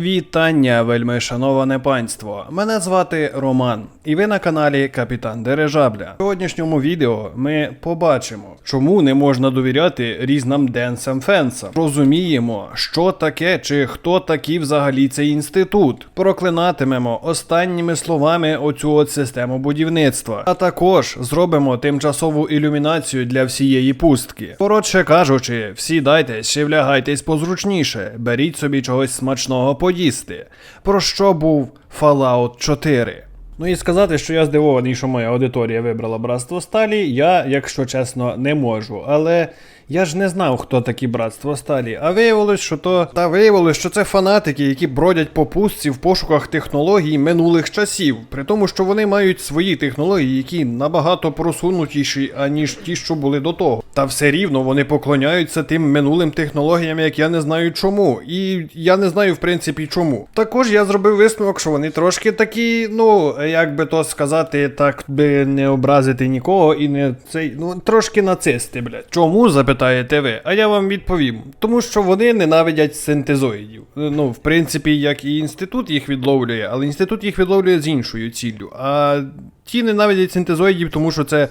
Вітання, вельми шановане панство. Мене звати Роман, і ви на каналі Капітан Дирижабля. В сьогоднішньому відео ми побачимо, чому не можна довіряти різним денсам фенсам. Розуміємо, що таке чи хто такий взагалі цей інститут. Проклинатимемо останніми словами оцю от систему будівництва. А також зробимо тимчасову ілюмінацію для всієї пустки. Коротше кажучи, всі дайтесь чи влягайтесь позручніше, беріть собі чогось смачного поїсти. Про що був Fallout 4. Ну і сказати, що я здивований, що моя аудиторія вибрала братство сталі, я, якщо чесно, не можу. Але я ж не знав, хто такі братство сталі. А виявилось, що то. Та виявилось, що це фанатики, які бродять по пустці в пошуках технологій минулих часів. При тому, що вони мають свої технології, які набагато просунутіші, аніж ті, що були до того. Та все рівно вони поклоняються тим минулим технологіям, як я не знаю чому. І я не знаю, в принципі, чому. Також я зробив висновок, що вони трошки такі, ну, як би то сказати, так би не образити нікого і не цей, ну, трошки нацисти, блядь. Чому запитаєте ви? А я вам відповім. Тому що вони ненавидять синтезоїдів. Ну, в принципі, як і інститут їх відловлює, але інститут їх відловлює з іншою ціллю. А ті ненавидять синтезоїдів, тому що це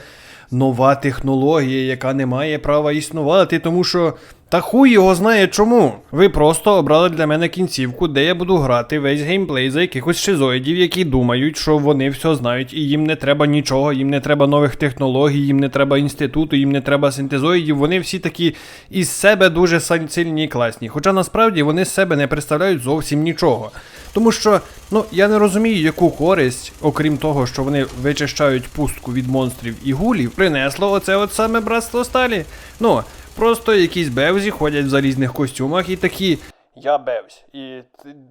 нова технологія, яка не має права існувати, тому що. Та хуй його знає чому. Ви просто обрали для мене кінцівку, де я буду грати весь геймплей за якихось шизоїдів, які думають, що вони все знають, і їм не треба нічого, їм не треба нових технологій, їм не треба інституту, їм не треба синтезоїдів. Вони всі такі із себе дуже сильні і класні. Хоча насправді вони з себе не представляють зовсім нічого. Тому що, ну, я не розумію, яку користь, окрім того, що вони вичищають пустку від монстрів і гулів, принесло оце от саме братство сталі. Ну, просто якісь бевзі ходять в залізних костюмах і такі. Я Бевсь. І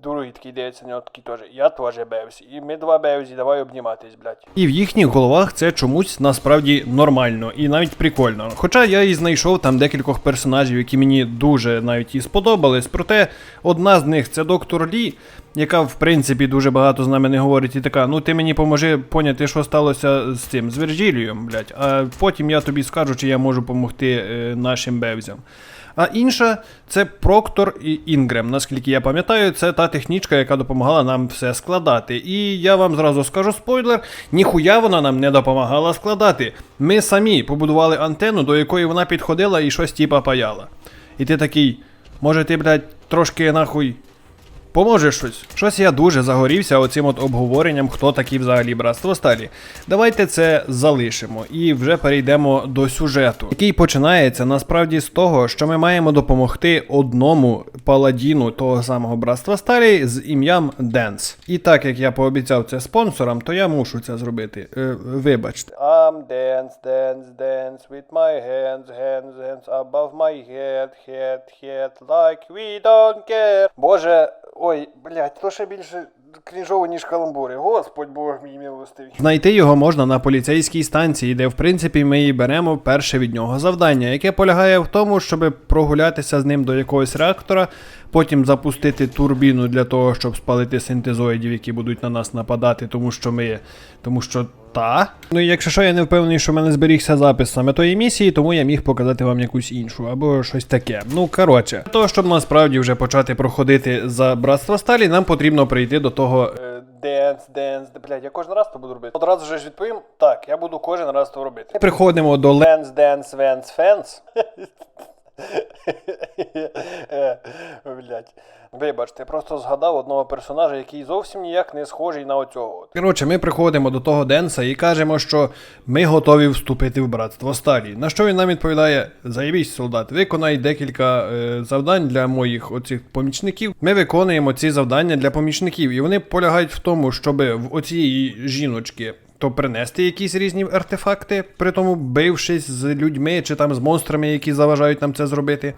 другий такий дивиться нього такий теж. Я теж Бевсь. І ми два Бевзі, давай обніматись, блядь. І в їхніх головах це чомусь насправді нормально і навіть прикольно. Хоча я і знайшов там декількох персонажів, які мені дуже навіть і сподобались. Проте одна з них це доктор Лі, яка в принципі дуже багато з нами не говорить, і така: ну ти мені поможи поняти, що сталося з цим, з Вірджилієм, блядь. А потім я тобі скажу, чи я можу допомогти е, нашим бевзям. А інша це Проктор і Інгрем. Наскільки я пам'ятаю, це та технічка, яка допомагала нам все складати. І я вам зразу скажу спойлер: ніхуя вона нам не допомагала складати. Ми самі побудували антенну, до якої вона підходила і щось типа паяла. І ти такий, може ти, блядь, трошки нахуй. Поможе щось. Щось я дуже загорівся оцим от обговоренням, хто такі взагалі братство сталі. Давайте це залишимо і вже перейдемо до сюжету, який починається насправді з того, що ми маємо допомогти одному паладіну того самого братства сталі з ім'ям Денс. І так як я пообіцяв це спонсорам, то я мушу це зробити. Е, вибачте. I'm dance, dance, dance with my hands, hands, hands above my head, head, head, like we don't care. Боже, ой, блядь, то ще більше крінжово, ніж каламбури. Господь Бог мій милостивий. Знайти його можна на поліцейській станції, де в принципі ми і беремо перше від нього завдання, яке полягає в тому, щоб прогулятися з ним до якогось реактора, потім запустити турбіну для того, щоб спалити синтезоїдів, які будуть на нас нападати, тому що ми. Тому що та. Ну і якщо що, я не впевнений, що в мене зберігся запис саме тої місії, тому я міг показати вам якусь іншу або щось таке. Ну коротше, для того, щоб насправді вже почати проходити за братство сталі, нам потрібно прийти до того. Денс, денс, блядь, я кожен раз то буду робити. Одразу ж відповім. Так, я буду кожен раз то робити. Приходимо до Ленс, Денс, Венс, Фенс. Блять. Вибачте, просто згадав одного персонажа, який зовсім ніяк не схожий на оцього. Коротше, ми приходимо до того Денса і кажемо, що ми готові вступити в братство Сталі. На що він нам відповідає: Заєбісь, солдат, виконай декілька е, завдань для моїх оцих помічників. Ми виконуємо ці завдання для помічників, і вони полягають в тому, щоб в оцієї жіночки то принести якісь різні артефакти, при тому бившись з людьми чи там з монстрами, які заважають нам це зробити.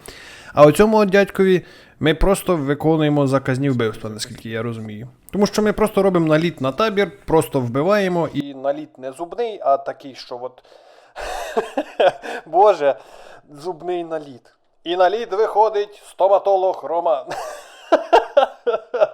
А у цьому дядькові ми просто виконуємо заказні вбивства, наскільки я розумію. Тому що ми просто робимо наліт на табір, просто вбиваємо і наліт не зубний, а такий, що от. Боже, зубний наліт. І наліт виходить стоматолог Роман.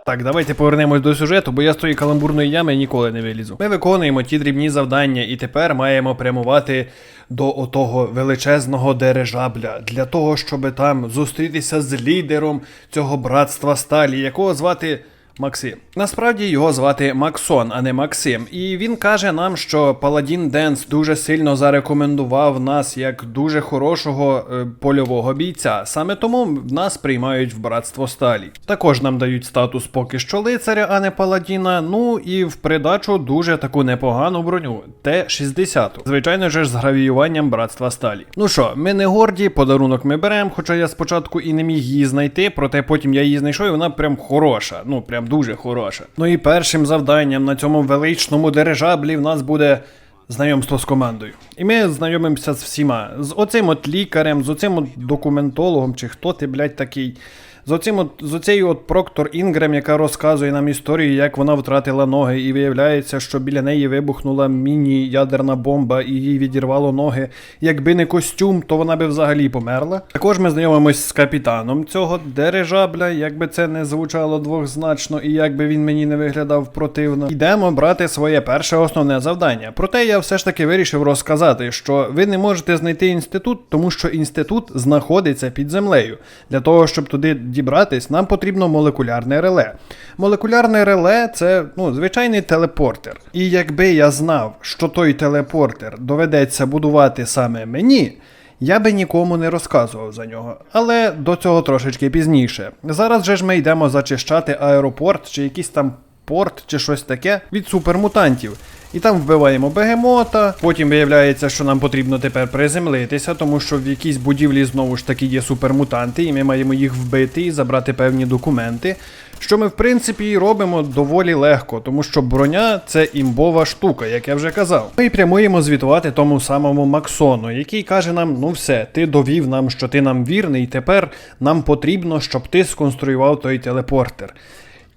Так, давайте повернемось до сюжету, бо я з тої каламбурної ями ніколи не вилізу. Ми виконуємо ті дрібні завдання, і тепер маємо прямувати до отого величезного дирижабля для того, щоб там зустрітися з лідером цього братства сталі, якого звати. Максим. Насправді його звати Максон, а не Максим. І він каже нам, що Паладін Денс дуже сильно зарекомендував нас як дуже хорошого е, польового бійця. Саме тому нас приймають в братство сталі. Також нам дають статус поки що лицаря, а не паладіна. Ну і в придачу дуже таку непогану броню Т-60. Звичайно ж з гравіюванням братства сталі. Ну що, ми не горді, подарунок ми беремо, хоча я спочатку і не міг її знайти, проте потім я її знайшов, і вона прям хороша. Ну прям дуже хороша. Ну і першим завданням на цьому величному дирижаблі в нас буде. Знайомство з командою. І ми знайомимося з всіма. З оцим от лікарем, з оцим от документологом, чи хто ти, блядь, такий. З оцим от, з оцею от Проктор Інгрем, яка розказує нам історію, як вона втратила ноги, і виявляється, що біля неї вибухнула міні-ядерна бомба і їй відірвало ноги. Якби не костюм, то вона би взагалі померла. Також ми знайомимось з капітаном цього дирижабля, якби це не звучало двохзначно, і якби він мені не виглядав противно. Йдемо брати своє перше основне завдання. Проте я все ж таки вирішив розказати, що ви не можете знайти інститут, тому що інститут знаходиться під землею. Для того, щоб туди дібратись, нам потрібно молекулярне реле. Молекулярне реле це ну, звичайний телепортер. І якби я знав, що той телепортер доведеться будувати саме мені. Я би нікому не розказував за нього, але до цього трошечки пізніше. Зараз же ж ми йдемо зачищати аеропорт чи якийсь там порт чи щось таке від супермутантів. І там вбиваємо бегемота. Потім виявляється, що нам потрібно тепер приземлитися, тому що в якійсь будівлі знову ж таки є супермутанти, і ми маємо їх вбити і забрати певні документи. Що ми в принципі і робимо доволі легко, тому що броня це імбова штука, як я вже казав. Ми прямуємо звітувати тому самому Максону, який каже нам: ну все, ти довів нам, що ти нам вірний, тепер нам потрібно, щоб ти сконструював той телепортер.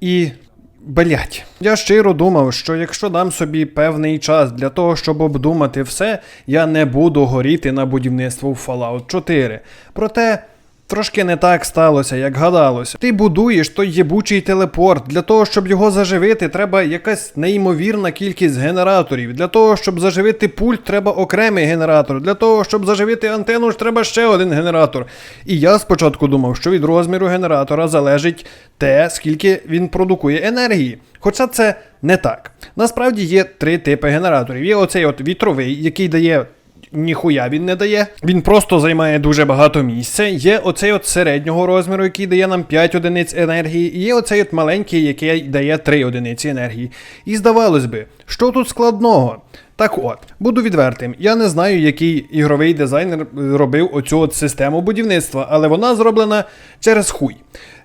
І Блять, я щиро думав, що якщо дам собі певний час для того, щоб обдумати все, я не буду горіти на будівництво в Fallout 4. Проте. Трошки не так сталося, як гадалося. Ти будуєш той єбучий телепорт. Для того, щоб його заживити, треба якась неймовірна кількість генераторів. Для того, щоб заживити пульт, треба окремий генератор. Для того, щоб заживити антенну, ж треба ще один генератор. І я спочатку думав, що від розміру генератора залежить те, скільки він продукує енергії. Хоча це не так. Насправді є три типи генераторів. Є оцей от вітровий, який дає ніхуя він не дає. Він просто займає дуже багато місця. Є оцей от середнього розміру, який дає нам 5 одиниць енергії, і є оцей от маленький, який дає 3 одиниці енергії. І здавалось би, що тут складного? Так от, буду відвертим, я не знаю, який ігровий дизайнер робив оцю от систему будівництва, але вона зроблена через хуй.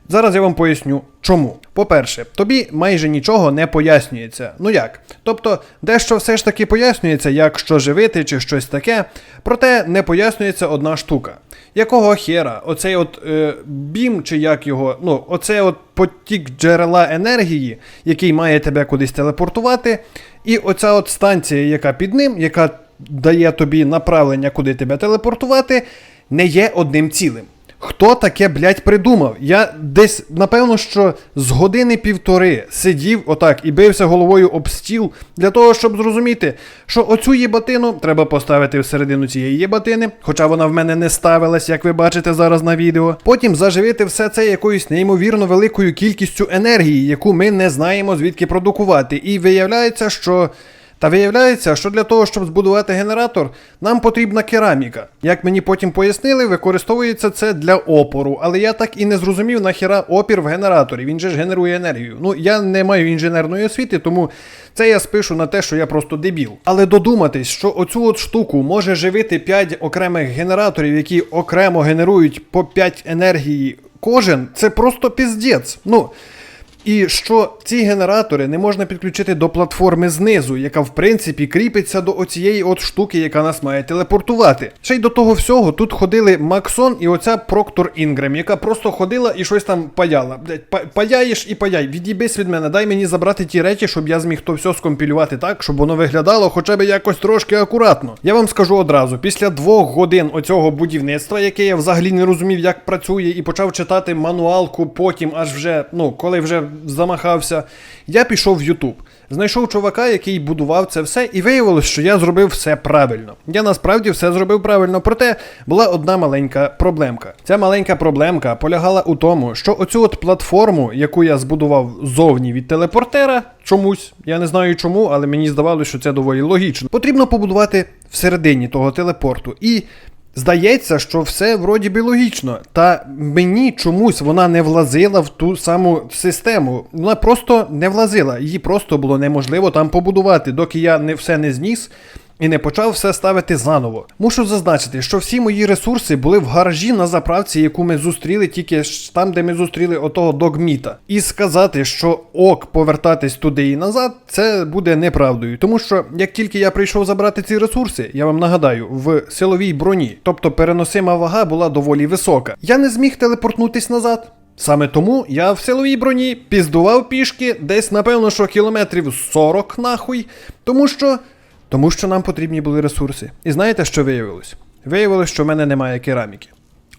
Зараз я вам поясню, чому. По-перше, тобі майже нічого не пояснюється. Ну як? Тобто, дещо все ж таки пояснюється, як що живити чи щось таке, проте не пояснюється одна штука. Якого хера, оцей от е, бім, чи як його, ну, оцей от потік джерела енергії, який має тебе кудись телепортувати, і оця от станція, яка під ним, яка дає тобі направлення, куди тебе телепортувати, не є одним цілим. Хто таке, блядь, придумав? Я десь, напевно, що з години півтори сидів отак і бився головою об стіл для того, щоб зрозуміти, що оцю єбатину треба поставити всередину цієї єбатини, хоча вона в мене не ставилась, як ви бачите зараз на відео. Потім заживити все це якоюсь неймовірно великою кількістю енергії, яку ми не знаємо звідки продукувати. І виявляється, що. Та виявляється, що для того, щоб збудувати генератор, нам потрібна кераміка. Як мені потім пояснили, використовується це для опору, але я так і не зрозумів нахіра опір в генераторі. Він же ж генерує енергію. Ну я не маю інженерної освіти, тому це я спишу на те, що я просто дебіл. Але додуматись, що оцю от штуку може живити 5 окремих генераторів, які окремо генерують по 5 енергії кожен, це просто піздець. Ну. І що ці генератори не можна підключити до платформи знизу, яка в принципі кріпиться до оцієї от штуки, яка нас має телепортувати. Ще й до того всього тут ходили Максон і оця Проктор Інгрем, яка просто ходила і щось там паяла. Блять, па- паяєш і паяй. Відійбись від мене, дай мені забрати ті речі, щоб я зміг то все скомпілювати так, щоб воно виглядало хоча б якось трошки акуратно. Я вам скажу одразу, після двох годин оцього будівництва, яке я взагалі не розумів, як працює, і почав читати мануалку потім, аж вже, ну, коли вже замахався. Я пішов в Ютуб. Знайшов чувака, який будував це все, і виявилось, що я зробив все правильно. Я насправді все зробив правильно, проте була одна маленька проблемка. Ця маленька проблемка полягала у тому, що оцю от платформу, яку я збудував зовні від телепортера, чомусь, я не знаю чому, але мені здавалося, що це доволі логічно. Потрібно побудувати всередині того телепорту. І Здається, що все вроді би логічно, та мені чомусь вона не влазила в ту саму систему. Вона просто не влазила. Її просто було неможливо там побудувати, доки я не все не зніс. І не почав все ставити заново. Мушу зазначити, що всі мої ресурси були в гаражі на заправці, яку ми зустріли тільки там, де ми зустріли отого догміта. І сказати, що ок, повертатись туди і назад, це буде неправдою. Тому що як тільки я прийшов забрати ці ресурси, я вам нагадаю, в силовій броні, тобто переносима вага була доволі висока. Я не зміг телепортнутись назад. Саме тому я в силовій броні піздував пішки десь, напевно, що кілометрів 40 нахуй, тому що. Тому що нам потрібні були ресурси. І знаєте, що виявилось? Виявилось, що в мене немає кераміки.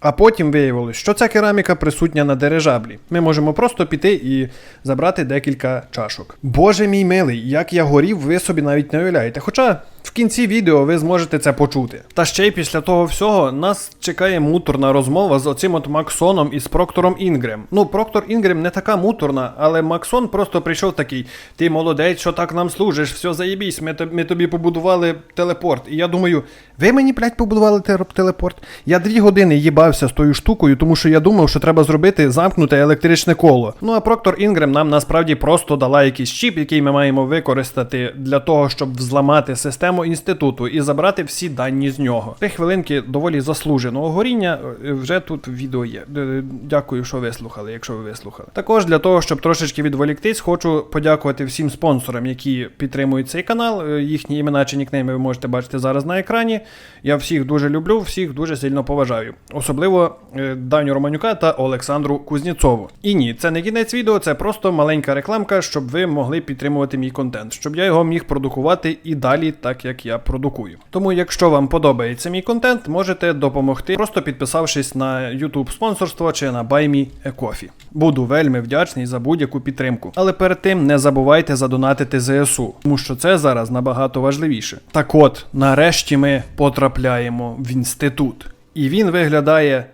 А потім виявилось, що ця кераміка присутня на дирижаблі. Ми можемо просто піти і забрати декілька чашок. Боже мій милий, як я горів, ви собі навіть не уявляєте. Хоча в кінці відео ви зможете це почути. Та ще й після того всього нас чекає муторна розмова з оцим от Максоном і з Проктором Інгрем. Ну, Проктор Інгрем не така муторна, але Максон просто прийшов такий: ти молодець, що так нам служиш, все заєбісь, ми, тоб- ми тобі побудували телепорт. І я думаю, ви мені, блядь, побудували телепорт? Я дві години їбався з тою штукою, тому що я думав, що треба зробити замкнуте електричне коло. Ну а Проктор Інгрем нам насправді просто дала якийсь чіп, який ми маємо використати для того, щоб взламати систему інституту і забрати всі дані з нього. Три хвилинки доволі заслуженого горіння. е, Вже тут відео є. Е, Дякую, що вислухали, якщо ви вислухали. Також для того, щоб трошечки відволіктись, хочу подякувати всім спонсорам, які підтримують цей канал. Е, Їхні імена чи нікнейми ви можете бачити зараз на екрані. Я всіх дуже люблю, всіх дуже сильно поважаю. Особливо Даню Романюка та Олександру Кузнєцову. І ні, це не кінець відео, це просто маленька рекламка, щоб ви могли підтримувати мій контент, щоб я його міг продукувати і далі, так як я продукую. Тому, якщо вам подобається мій контент, можете допомогти, просто підписавшись на YouTube спонсорство чи на Buy Me a Coffee. Буду вельми вдячний за будь-яку підтримку. Але перед тим не забувайте задонатити ЗСУ, тому що це зараз набагато важливіше. Так от, нарешті ми потрапляємо в інститут. І він виглядає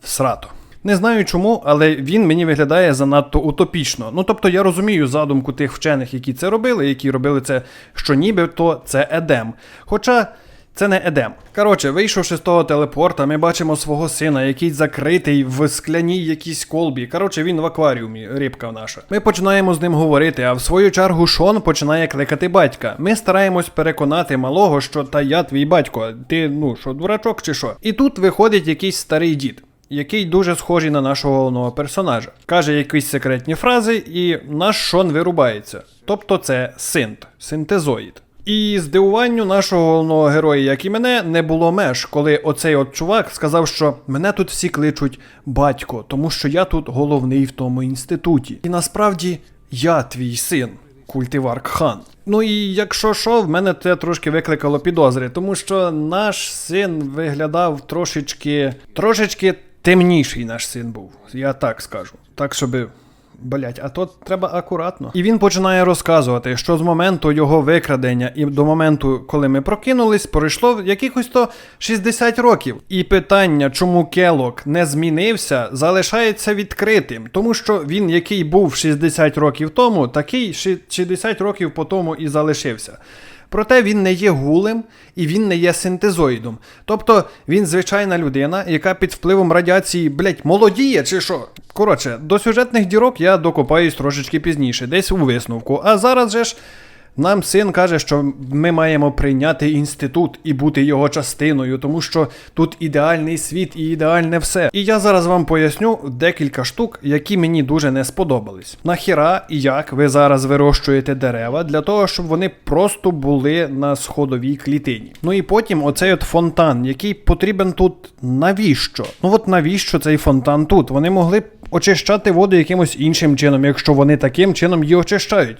всрато. Не знаю чому, але він мені виглядає занадто утопічно. Ну тобто я розумію задумку тих вчених, які це робили, які робили це, що нібито це Едем. Хоча. Це не Едем. Коротше, вийшовши з того телепорта, ми бачимо свого сина, який закритий в скляній якійсь колбі. Коротше, він в акваріумі, рибка наша. Ми починаємо з ним говорити, а в свою чергу Шон починає кликати батька. Ми стараємось переконати малого, що та я твій батько, ти ну що, дурачок чи що. І тут виходить якийсь старий дід який дуже схожий на нашого головного персонажа. Каже якісь секретні фрази, і наш Шон вирубається. Тобто це синт, синтезоїд. І здивуванню нашого головного героя, як і мене, не було меж, коли оцей от чувак сказав, що мене тут всі кличуть батько, тому що я тут головний в тому інституті. І насправді я твій син. Культивар Кхан. Ну і якщо що, в мене це трошки викликало підозри, тому що наш син виглядав трошечки. трошечки темніший наш син був. Я так скажу. Так, щоби. Блять, а то треба акуратно. І він починає розказувати, що з моменту його викрадення і до моменту, коли ми прокинулись, пройшло якихось то 60 років. І питання, чому Келок не змінився, залишається відкритим, тому що він, який був 60 років тому, такий ши- 60 років по тому і залишився. Проте він не є гулем і він не є синтезоїдом. Тобто він звичайна людина, яка під впливом радіації, блять, молодіє чи що. Коротше, до сюжетних дірок я докопаюсь трошечки пізніше, десь у висновку. А зараз же ж. Нам син каже, що ми маємо прийняти інститут і бути його частиною, тому що тут ідеальний світ і ідеальне все. І я зараз вам поясню декілька штук, які мені дуже не сподобались. Нахіра і як ви зараз вирощуєте дерева для того, щоб вони просто були на сходовій клітині. Ну і потім оцей от фонтан, який потрібен тут навіщо? Ну от навіщо цей фонтан тут? Вони могли б очищати воду якимось іншим чином, якщо вони таким чином її очищають.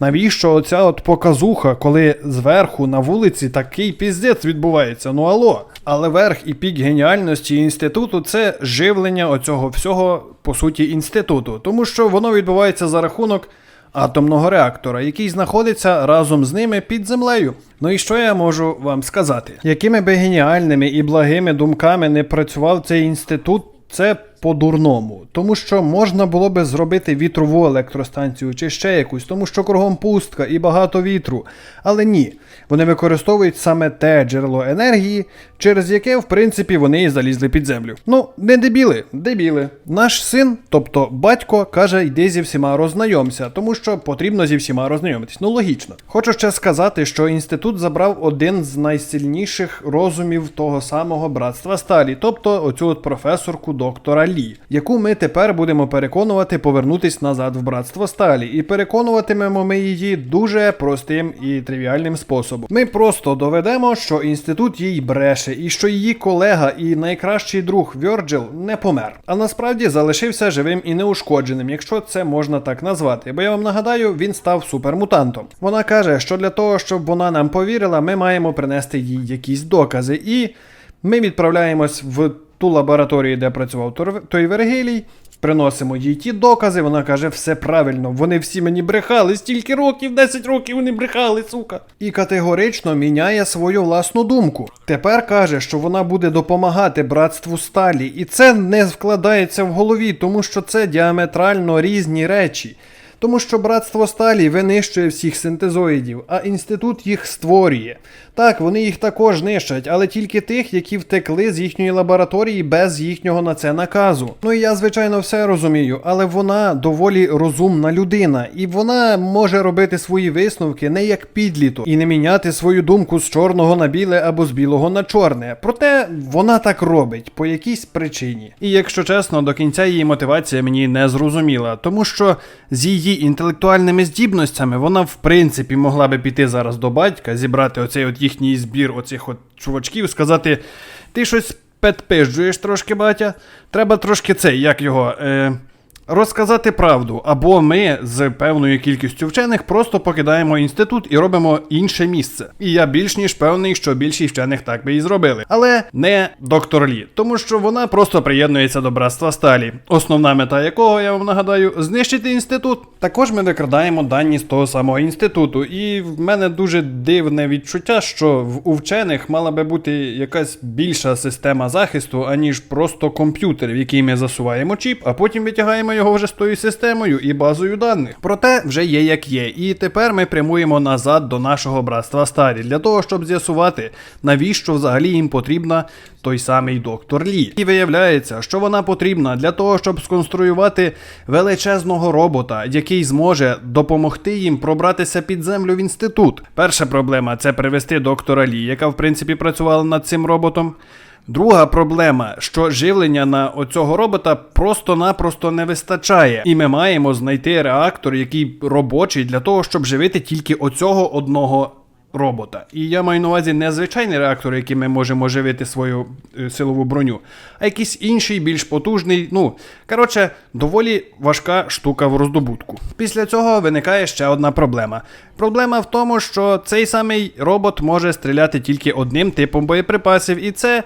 Навіщо оця от показуха, коли зверху на вулиці такий піздець відбувається. Ну алло. Але верх і пік геніальності інституту це живлення оцього всього, по суті, інституту, тому що воно відбувається за рахунок атомного реактора, який знаходиться разом з ними під землею. Ну і що я можу вам сказати? Якими би геніальними і благими думками не працював цей інститут, це по-дурному, тому що можна було би зробити вітрову електростанцію чи ще якусь, тому що кругом пустка і багато вітру. Але ні, вони використовують саме те джерело енергії, через яке, в принципі, вони і залізли під землю. Ну, не дебіли, дебіли. Наш син, тобто батько, каже, йди зі всіма роззнайомся, тому що потрібно зі всіма роззнайомитись. Ну логічно. Хочу ще сказати, що інститут забрав один з найсильніших розумів того самого братства Сталі, тобто оцю от професорку доктора Лі, яку ми тепер будемо переконувати повернутись назад в братство Сталі. І переконуватимемо ми її дуже простим і тривіальним способом. Ми просто доведемо, що інститут їй бреше, і що її колега і найкращий друг Вьорджил не помер, а насправді залишився живим і неушкодженим, якщо це можна так назвати. Бо я вам нагадаю, він став супермутантом. Вона каже, що для того, щоб вона нам повірила, ми маємо принести їй якісь докази, і ми відправляємось в ту лабораторію, де працював той Вергилій. Приносимо їй ті докази, вона каже, все правильно, вони всі мені брехали, стільки років, 10 років вони брехали, сука. І категорично міняє свою власну думку. Тепер каже, що вона буде допомагати братству сталі, і це не вкладається в голові, тому що це діаметрально різні речі. Тому що братство сталі винищує всіх синтезоїдів, а інститут їх створює. Так, вони їх також нищать, але тільки тих, які втекли з їхньої лабораторії без їхнього на це наказу. Ну і я, звичайно, все розумію, але вона доволі розумна людина, і вона може робити свої висновки не як підліток і не міняти свою думку з чорного на біле або з білого на чорне. Проте вона так робить по якійсь причині. І якщо чесно, до кінця її мотивація мені не зрозуміла, тому що з її інтелектуальними здібностями вона в принципі могла би піти зараз до батька, зібрати оцей от їхній збір оцих от чувачків, сказати: ти щось підпижджуєш трошки, батя. Треба трошки цей, як його. Е... Розказати правду, або ми з певною кількістю вчених просто покидаємо інститут і робимо інше місце. І я більш ніж певний, що більшість вчених так би і зробили. Але не доктор Лі, тому що вона просто приєднується до братства Сталі, основна мета якого, я вам нагадаю, знищити інститут. Також ми викрадаємо дані з того самого інституту, і в мене дуже дивне відчуття, що в у вчених мала би бути якась більша система захисту, аніж просто комп'ютер, в який ми засуваємо чіп, а потім витягаємо його вже з тою системою і базою даних. Проте вже є як є. І тепер ми прямуємо назад до нашого братства Старі для того, щоб з'ясувати, навіщо взагалі їм потрібна той самий доктор Лі. І виявляється, що вона потрібна для того, щоб сконструювати величезного робота, який зможе допомогти їм пробратися під землю в інститут. Перша проблема це привести доктора Лі, яка в принципі працювала над цим роботом. Друга проблема, що живлення на оцього робота просто-напросто не вистачає, і ми маємо знайти реактор, який робочий для того, щоб живити тільки оцього одного робота. І я маю на увазі не звичайний реактор, який ми можемо живити свою е, силову броню, а якийсь інший, більш потужний. Ну, коротше, доволі важка штука в роздобутку. Після цього виникає ще одна проблема. Проблема в тому, що цей самий робот може стріляти тільки одним типом боєприпасів, і це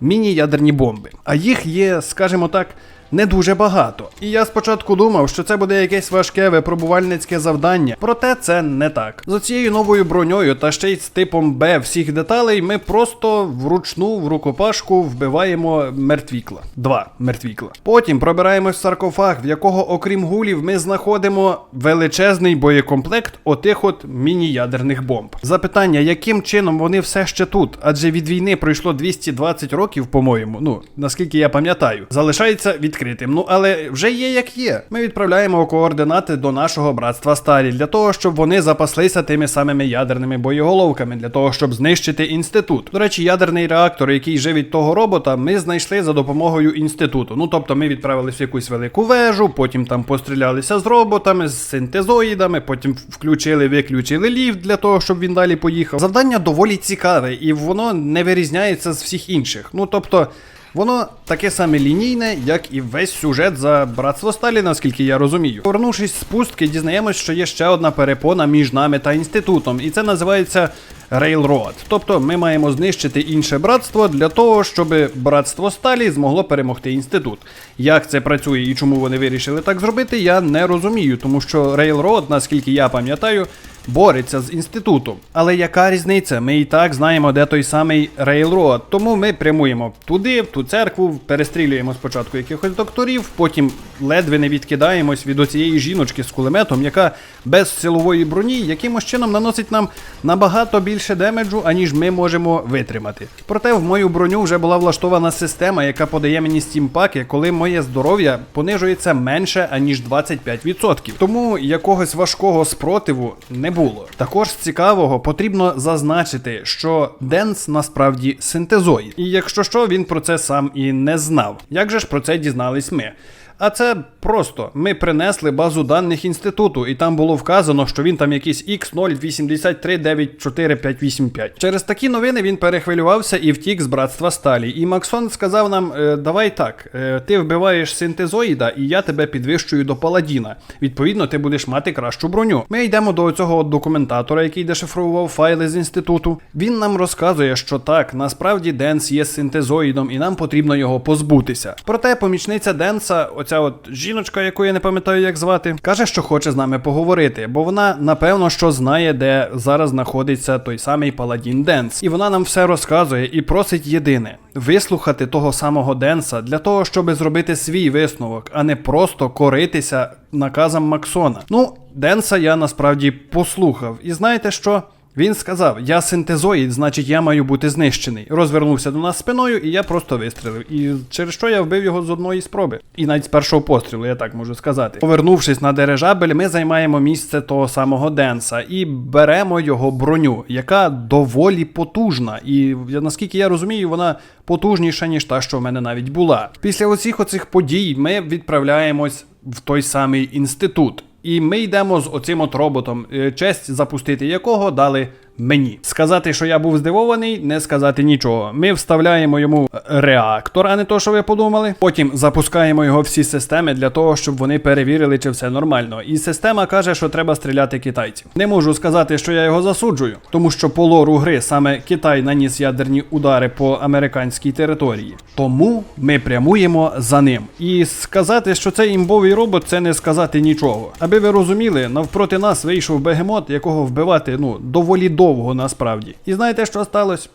міні-ядерні бомби. А їх є, скажімо так, не дуже багато. І я спочатку думав, що це буде якесь важке випробувальницьке завдання, проте це не так. З оцією новою броньою та ще й з типом Б всіх деталей ми просто вручну в рукопашку вбиваємо мертвікла. Два мертвікла. Потім пробираємось в саркофаг, в якого, окрім гулів, ми знаходимо величезний боєкомплект отих от міні-ядерних бомб. Запитання, яким чином вони все ще тут? Адже від війни пройшло 220 років, по-моєму, ну наскільки я пам'ятаю, залишається відкритим. Ну але вже є як є. Ми відправляємо координати до нашого братства Старі для того, щоб вони запаслися тими самими ядерними боєголовками, для того, щоб знищити інститут. До речі, ядерний реактор, який живить того робота, ми знайшли за допомогою інституту. Ну тобто ми відправились в якусь велику вежу, потім там пострілялися з роботами, з синтезоїдами, потім включили, виключили ліфт для того, щоб він далі поїхав. Завдання доволі цікаве, і воно не вирізняється з всіх інших. Ну тобто. Воно таке саме лінійне, як і весь сюжет за братство Сталі, наскільки я розумію. Повернувшись з пустки, дізнаємось, що є ще одна перепона між нами та інститутом, і це називається Railroad. Тобто ми маємо знищити інше братство для того, щоб братство Сталі змогло перемогти інститут. Як це працює і чому вони вирішили так зробити, я не розумію, тому що Railroad, наскільки я пам'ятаю, бореться з інститутом. Але яка різниця? Ми і так знаємо, де той самий Railroad. Тому ми прямуємо туди, в ту церкву, перестрілюємо спочатку якихось докторів, потім ледве не відкидаємось від оцієї жіночки з кулеметом, яка без силової броні якимось чином наносить нам набагато більше демеджу, аніж ми можемо витримати. Проте в мою броню вже була влаштована система, яка подає мені стімпаки, коли моє здоров'я понижується менше аніж 25%. Тому якогось важкого спротиву не було. Також з цікавого потрібно зазначити, що Денс насправді синтезоїд. І якщо що, він про це сам і не знав. Як же ж про це дізнались ми? А це просто ми принесли базу даних інституту, і там було вказано, що він там якийсь X08394585. Через такі новини він перехвилювався і втік з братства Сталі. І Максон сказав нам: «Е, давай так, е, ти вбиваєш синтезоїда, і я тебе підвищую до паладіна. Відповідно, ти будеш мати кращу броню. Ми йдемо до цього документатора, який дешифрував файли з інституту. Він нам розказує, що так, насправді Денс є синтезоїдом, і нам потрібно його позбутися. Проте помічниця Денса, оця от жіночка, яку я не пам'ятаю, як звати, каже, що хоче з нами поговорити, бо вона напевно що знає, де зараз знаходиться той самий паладін Денс. І вона нам все розказує і просить єдине вислухати того самого Денса для того, щоб зробити свій висновок, а не просто коритися наказам Максона. Ну, Денса я насправді послухав. І знаєте що? Він сказав: Я синтезоїд, значить я маю бути знищений. Розвернувся до нас спиною, і я просто вистрілив. І через що я вбив його з одної спроби. І навіть з першого пострілу, я так можу сказати. Повернувшись на дирижабель, ми займаємо місце того самого Денса і беремо його броню, яка доволі потужна. І наскільки я розумію, вона потужніша, ніж та, що в мене навіть була. Після оцих оцих подій ми відправляємось в той самий інститут. І ми йдемо з оцим от роботом, е, честь запустити якого дали мені. Сказати, що я був здивований, не сказати нічого. Ми вставляємо йому реактор, а не то, що ви подумали. Потім запускаємо його всі системи для того, щоб вони перевірили, чи все нормально. І система каже, що треба стріляти китайців. Не можу сказати, що я його засуджую, тому що по лору гри саме Китай наніс ядерні удари по американській території. Тому ми прямуємо за ним. І сказати, що це імбовий робот, це не сказати нічого. Аби ви розуміли, навпроти нас вийшов бегемот, якого вбивати ну доволі довго насправді. І знаєте, що сталося?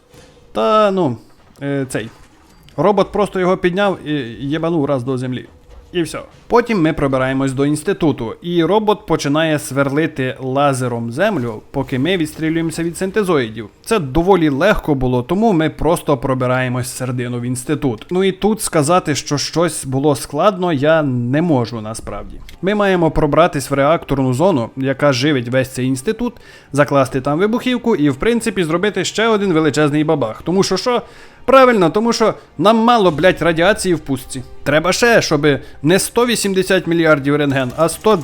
Та ну, е, цей. Робот просто його підняв і єбанув раз до землі. І все. Потім ми пробираємось до інституту, і робот починає сверлити лазером землю, поки ми відстрілюємося від синтезоїдів. Це доволі легко було, тому ми просто пробираємось середину в інститут. Ну і тут сказати, що щось було складно, я не можу насправді. Ми маємо пробратись в реакторну зону, яка живить весь цей інститут, закласти там вибухівку і, в принципі, зробити ще один величезний бабах. Тому що що? Правильно, тому що нам мало, блять, радіації в пустці. Треба ще, щоб не 180 мільярдів рентген, а 100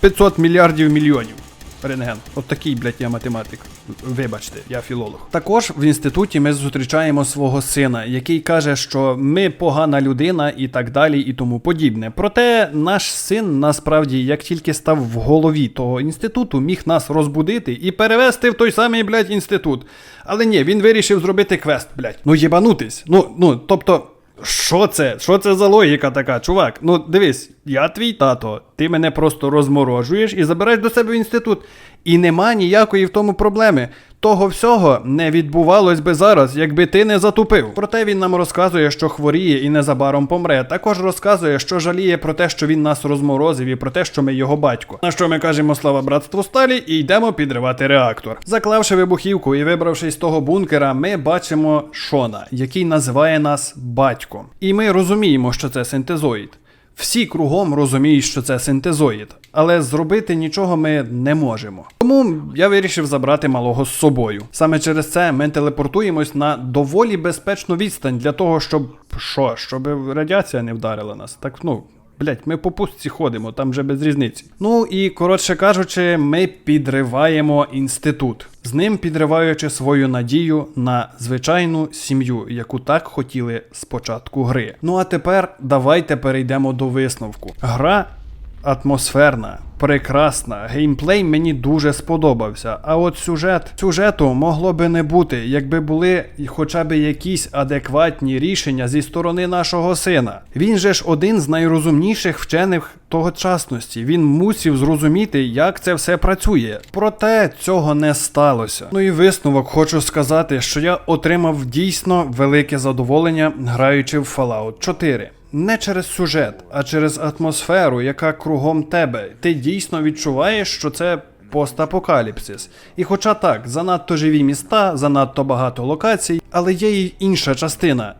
500 мільярдів мільйонів рентген. От такий, блядь, я математик. Вибачте, я філолог. Також в інституті ми зустрічаємо свого сина, який каже, що ми погана людина і так далі, і тому подібне. Проте наш син насправді, як тільки став в голові того інституту, міг нас розбудити і перевести в той самий, блядь, інститут. Але ні, він вирішив зробити квест, блядь. Ну єбанутись. Ну, ну, тобто. Що це? Що це за логіка така, чувак? Ну дивись, я твій тато, ти мене просто розморожуєш і забираєш до себе в інститут. І нема ніякої в тому проблеми. Того всього не відбувалось би зараз, якби ти не затупив. Проте він нам розказує, що хворіє і незабаром помре. Також розказує, що жаліє про те, що він нас розморозив, і про те, що ми його батько. На що ми кажемо слава братству сталі і йдемо підривати реактор. Заклавши вибухівку і вибравшись з того бункера, ми бачимо Шона, який називає нас батьком. І ми розуміємо, що це синтезоїд. Всі кругом розуміють, що це синтезоїд, але зробити нічого ми не можемо. Тому я вирішив забрати малого з собою. Саме через це ми телепортуємось на доволі безпечну відстань для того, щоб що, щоб радіація не вдарила нас. Так ну. Блять, ми по пустці ходимо, там вже без різниці. Ну і коротше кажучи, ми підриваємо інститут, з ним підриваючи свою надію на звичайну сім'ю, яку так хотіли з початку гри. Ну а тепер давайте перейдемо до висновку. Гра атмосферна, прекрасна. Геймплей мені дуже сподобався. А от сюжет сюжету могло би не бути, якби були хоча б якісь адекватні рішення зі сторони нашого сина. Він же ж один з найрозумніших вчених тогочасності. Він мусів зрозуміти, як це все працює. Проте цього не сталося. Ну і висновок хочу сказати, що я отримав дійсно велике задоволення, граючи в Fallout 4. Не через сюжет, а через атмосферу, яка кругом тебе. Ти дійсно відчуваєш, що це постапокаліпсис. І хоча так, занадто живі міста, занадто багато локацій, але є й інша частина,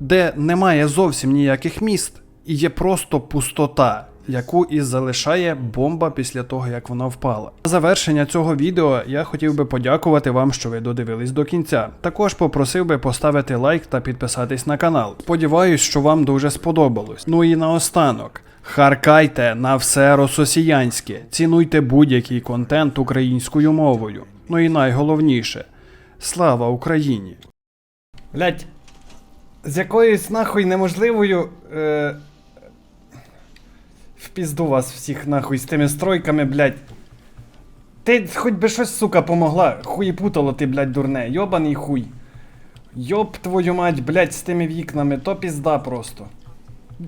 де немає зовсім ніяких міст, і є просто пустота. Яку і залишає бомба після того, як вона впала. На завершення цього відео я хотів би подякувати вам, що ви додивились до кінця. Також попросив би поставити лайк та підписатись на канал. Сподіваюсь, що вам дуже сподобалось. Ну і наостанок. Харкайте на все рососіянське, цінуйте будь-який контент українською мовою. Ну і найголовніше слава Україні! Блять, з якоюсь нахуй неможливою. Е... Пізду вас всіх нахуй з тими стройками, блять. Ти хоч би щось, сука, помогла. Хуєпутало ти, блять, дурне. Йобаний хуй. Йоб твою мать, блять, з тими вікнами, то пізда просто.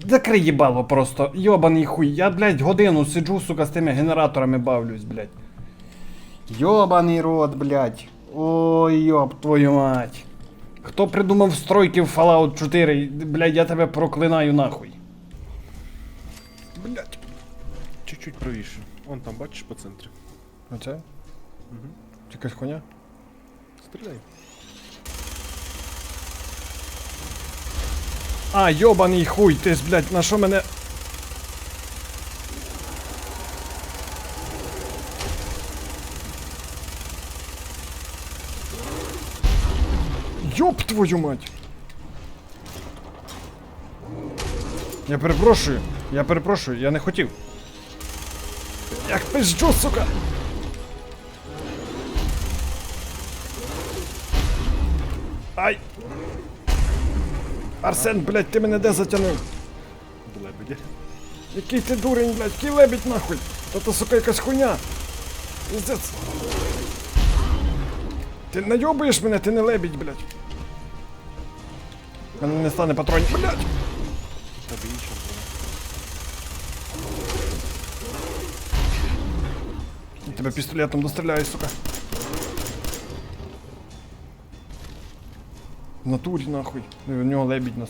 Закрий їбало просто, йобаний хуй. Я, блядь, годину сиджу, сука, з тими генераторами бавлюсь, блядь. Йобаний рот, блядь. Ой, йоб твою мать. Хто придумав стройки в Fallout 4? Блядь, я тебе проклинаю нахуй. Блять. Чуть-чуть правіше. Он там, бачиш по центрі. Оце? Угу. Якась хуйня? Стріляй. А, йобаний хуй, ти ж, блядь, на що мене. Йоб твою мать! Я перепрошую, я перепрошую, я не хотів. Як пизджу, сука! Ай! Арсен, блядь, ти мене де затягнув? До лебедя. Який ти дурень, блядь, який лебідь нахуй? Та то, сука, якась хуйня. Пиздец. Ти найобуєш мене, ти не лебідь, блядь. Мене не стане патронів, блядь. Тебе іншим пистолетом достріляю, сука. В натурі нахуй. У нього лебідь нас